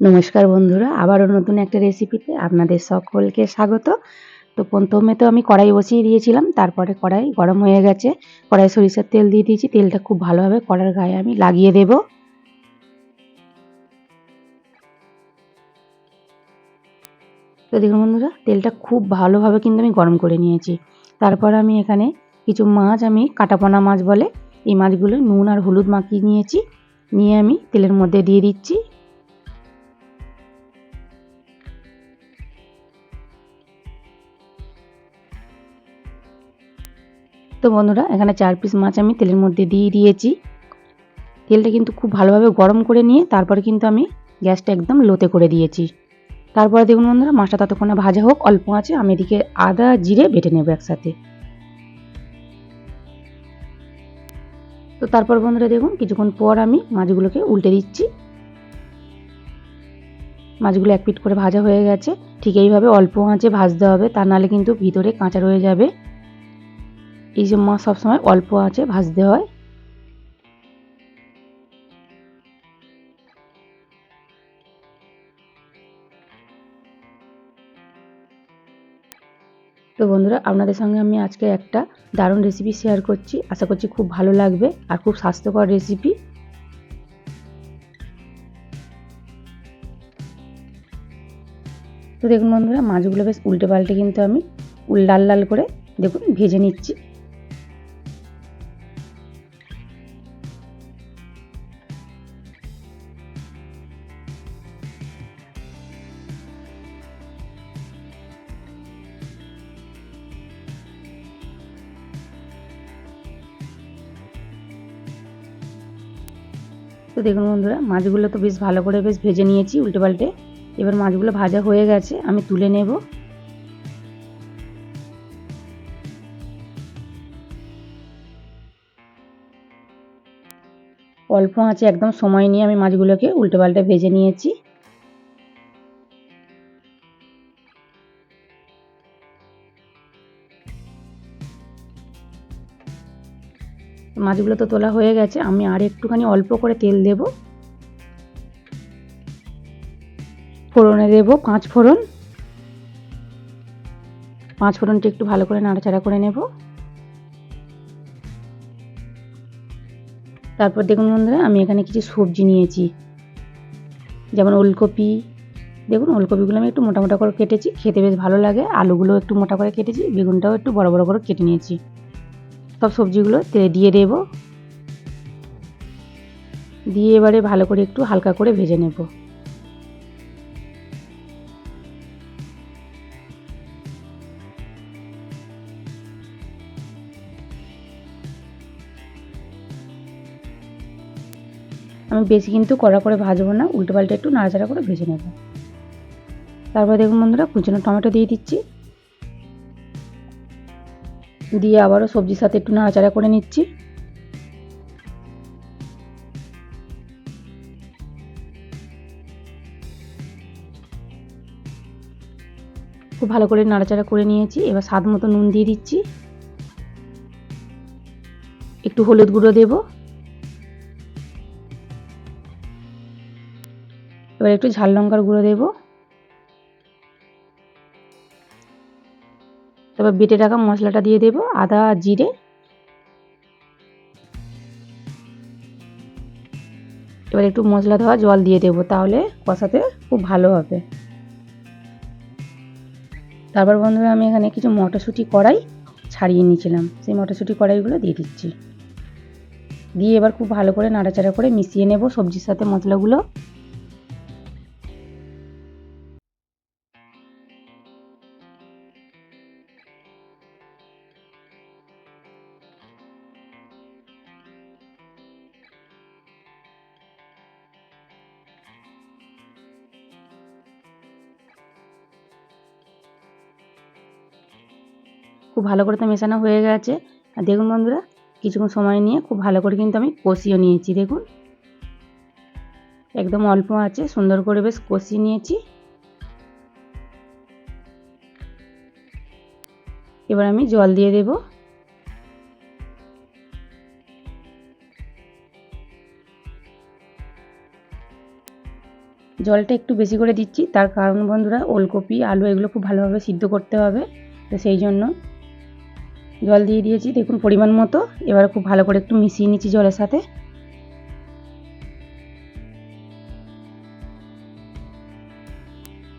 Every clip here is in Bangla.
নমস্কার বন্ধুরা, আবারও নতুন একটা রেসিপিতে আপনাদের সকলকে স্বাগত। তো প্রথমে তো আমি কড়াই বসিয়ে দিয়েছিলাম, তারপরে কড়াই গরম হয়ে গেছে। কড়াই সরিষার তেল দিয়ে দিয়েছি, তেলটা খুব ভালোভাবে কড়ার গায়ে আমি লাগিয়ে দেব। তো দেখুন বন্ধুরা, তেলটা খুব ভালোভাবে কিন্তু আমি গরম করে নিয়েছি। তারপর আমি এখানে কিছু মাছ, আমি কাটাপোনা মাছ বলে, এই মাছগুলো নুন আর হলুদ মাখিয়ে নিয়েছি। নিয়ে আমি তেলের মধ্যে দিয়ে দিচ্ছি। তো বন্ধুরা, এখানে চার পিস মাছ আমি তেলের মধ্যে দিয়ে দিয়েছি। তেলটা কিন্তু খুব ভালোভাবে গরম করে নিয়ে তারপরে কিন্তু আমি গ্যাসটা একদম লোতে করে দিয়েছি। তারপরে দেখুন বন্ধুরা, মাছটা ততক্ষণে ভাজা হোক, অল্প আছে, আমি এদিকে আদা, জিরে বেটে নেব একসাথে। তো তারপর বন্ধুরা দেখুন, কিছুক্ষণ পর আমি মাছগুলোকে উল্টে দিচ্ছি। মাছগুলো এক পিট করে ভাজা হয়ে গেছে। ঠিক এইভাবে অল্প আঁচে ভাজতে হবে, তা নাহলে কিন্তু ভিতরে কাঁচা রয়ে যাবে। এই যে মাছ সবসময় অল্প আছে, ভাজতে হয়। তো বন্ধুরা, আপনাদের সঙ্গে আমি আজকে একটা দারুণ রেসিপি শেয়ার করছি। আশা করছি খুব ভালো লাগবে আর খুব স্বাস্থ্যকর রেসিপি তো দেখুন বন্ধুরা, মাছগুলো বেশ উল্টে পাল্টে কিন্তু আমি লাল লাল করে দেখুন ভেজে নিচ্ছি। তো দেখুন বন্ধুরা, মাছগুলো তো বেশ ভালো করে বেশ ভেজে নিয়েছি উল্টে পাল্টে। এবার মাছগুলো ভাজা হয়ে গেছে, আমি তুলে নেব। অল্প আঁচে একদম সময় নিয়ে আমি মাছগুলোকে উল্টে পাল্টে ভেজে নিয়েছি। মাছগুলো তো তোলা হয়ে গেছে, আমি আর একটুখানি অল্প করে তেল দেব। ফোড়নে দেব পাঁচ ফোড়ন। পাঁচ ফোড়নটা একটু ভালো করে নাড়াচাড়া করে নেব। তারপর দেখুন বন্ধুরা, আমি এখানে কিছু সবজি নিয়েছি। যেমন ওলকপি, দেখুন ওলকপিগুলো আমি একটু মোটা মোটা করে কেটেছি, খেতে বেশ ভালো লাগে। আলুগুলো একটু মোটা করে কেটেছি, বেগুনটাও একটু বড় বড় করে কেটে নিয়েছি। সব সবজিগুলো তেলে দিয়ে দেব। দিয়ে এবারে ভালো করে একটু হালকা করে ভেজে নেব। আমি বেশি কিন্তু কড়া করে ভাজবো না, উল্টো পাল্টে একটু নাড়াচাড়া করে ভেজে নেব। তারপর দেখুন বন্ধুরা, কুচানো টমেটো দিয়ে দিচ্ছি। দিয়ে আবারও সবজির সাথে একটু নাড়াচাড়া করে নিচ্ছি। খুব ভালো করে নাড়াচাড়া করে নিয়েছি। এবার স্বাদ মতো নুন দিয়ে দিচ্ছি। একটু হলুদ গুঁড়ো দেব। এবার একটু ঝাল লঙ্কার গুঁড়ো দেবো। তারপর বেটে রাখা মশলাটা দিয়ে দেব আদা জিরে। এবার একটু মশলা দেওয়া জল দিয়ে দেবো তাহলে কষাতে খুব ভালো হবে। তারপর বন্ধুরা আমি এখানে কিছু মটরশুঁটি কড়াই ছাড়িয়ে নিয়েছিলাম। সেই মটরশুঁটি কড়াইগুলো দিয়ে দিচ্ছি। দিয়ে এবার খুব ভালো করে নাড়াচাড়া করে মিশিয়ে নেব সবজির সাথে মশলাগুলো। খুব ভালো করে তো মেশানো হয়ে গেছে। আর দেখুন বন্ধুরা, কিছুক্ষণ সময় নিয়ে খুব ভালো করে কিন্তু আমি কষিয়ে নিয়েছি, দেখুন। একদম অল্প আছে, সুন্দর করে বেশ কষিয়ে নিয়েছি। এবার আমি জল দিয়ে দেব। জলটা একটু বেশি করে দিচ্ছি, তার কারণ বন্ধুরা ওলকপি, আলু এগুলো খুব ভালোভাবে সিদ্ধ করতে হবে, তো সেই জন্য জল দিয়ে দিয়েছি, দেখুন পরিমাণ মতো। এবার খুব ভালো করে একটু মিশিয়ে নিচ্ছি জলের সাথে।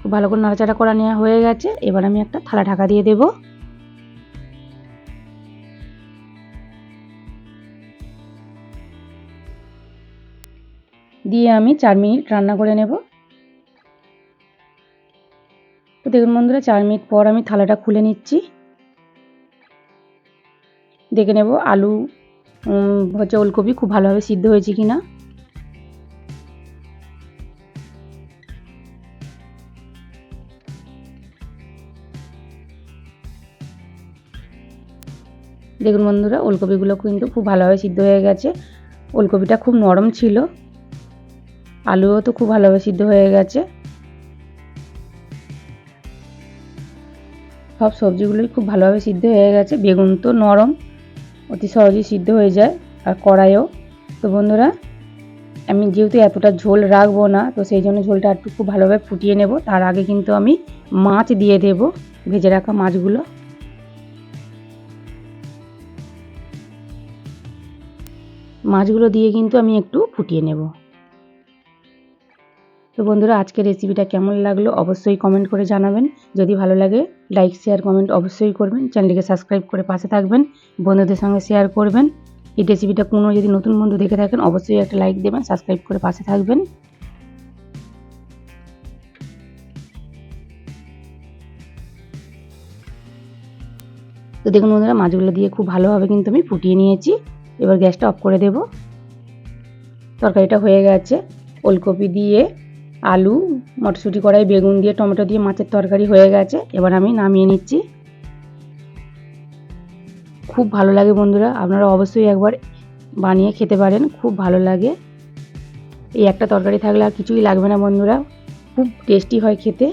খুব ভালো করে নাড়াচাড়া করা নেওয়া হয়ে গেছে। এবার আমি একটা থালা ঢাকা দিয়ে দেব। দিয়ে আমি চার মিনিট রান্না করে নেব। তো দেখুন বন্ধুরা, চার মিনিট পর আমি থালাটা খুলে নিচ্ছি। দেখে নেব আলু হচ্ছে ওলকপি খুব ভালোভাবে সিদ্ধ হয়েছে কি না দেখুন বন্ধুরা, ওলকপিগুলো কিন্তু খুব ভালোভাবে সিদ্ধ হয়ে গেছে। ওলকপিটা খুব নরম ছিল। আলুও তো খুব ভালোভাবে সিদ্ধ হয়ে গেছে। সব সবজিগুলোই খুব ভালোভাবে সিদ্ধ হয়ে গেছে। বেগুন তো নরম। অতি সহজেই সিদ্ধ হয়ে যায় আর কড়াইও। তো বন্ধুরা, আমি যেহেতু এতটা ঝোল রাখব না, তো সেই জন্য ঝোলটা একটু খুব ভালোভাবে ফুটিয়ে নেব। তার আগে কিন্তু আমি মাছ দিয়ে দেব, ভেজে রাখা মাছগুলো। মাছগুলো দিয়ে কিন্তু আমি একটু ফুটিয়ে নেব। তো বন্ধুরা, আজকের রেসিপিটা কেমন লাগল অবশ্যই কমেন্ট করে জানাবেন। যদি ভালো লাগে লাইক শেয়ার কমেন্ট অবশ্যই করবেন। চ্যানেলটিকে সাবস্ক্রাইব করে পাশে থাকবেন, বন্ধুদের সঙ্গে শেয়ার করবেন। এই রেসিপিটা কোনো যদি নতুন বন্ধু দেখে থাকেন, অবশ্যই একটা লাইক দেবেন সাবস্ক্রাইব করে পাশে থাকবেন। তো দেখুন বন্ধুরা, মাছগুলো দিয়ে খুব ভালোভাবে কিন্তু আমি ফুটিয়ে নিয়েছি। এবার গ্যাসটা অফ করে দেব। তরকারিটা হয়ে গেছে। ওলকপি দিয়ে আলু, মটরশুঁটি কড়াই, বেগুন দিয়ে, টমেটো দিয়ে মাছের তরকারি হয়ে গেছে। এবার আমি নামিয়ে নিচ্ছি। খুব ভালো লাগে বন্ধুরা, আপনারা অবশ্যই একবার বানিয়ে খেতে পারেন, খুব ভালো লাগে। এই একটা তরকারি থাকলে আর কিছুই লাগবে না বন্ধুরা, খুব টেস্টি হয় খেতে।